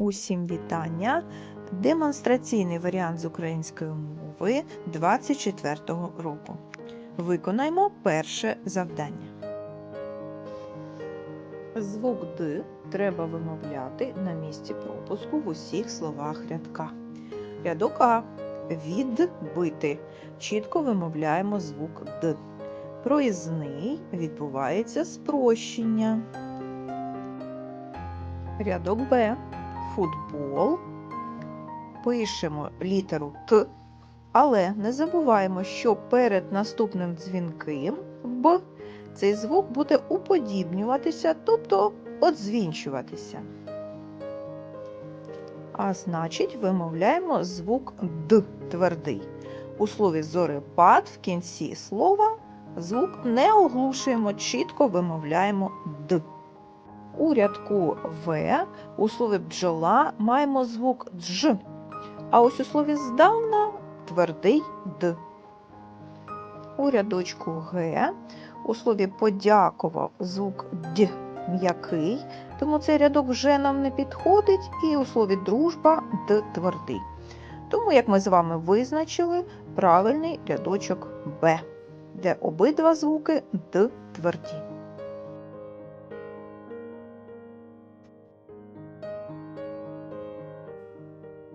Усім вітання! Демонстраційний варіант з української мови 24-го року. Виконаймо перше завдання. Звук Д треба вимовляти на місці пропуску в усіх словах рядка. Рядок А. Відбити. Чітко вимовляємо звук Д. Проїзний відбувається спрощення. Рядок Б. Футбол. Пишемо літеру Т, але не забуваємо, що перед наступним дзвінким Б цей звук буде уподібнюватися, тобто одзвінчуватися. А значить, вимовляємо звук Д твердий. У слові зорепад в кінці слова звук не оглушуємо, чітко вимовляємо Д. У рядку В у слові бджола маємо звук дж, а ось у слові здавна твердий Д. У рядочку Г у слові подякував звук Д м'який, тому цей рядок вже нам не підходить, і у слові дружба Д твердий. Тому, як ми з вами визначили, правильний рядочок Б, де обидва звуки Д тверді.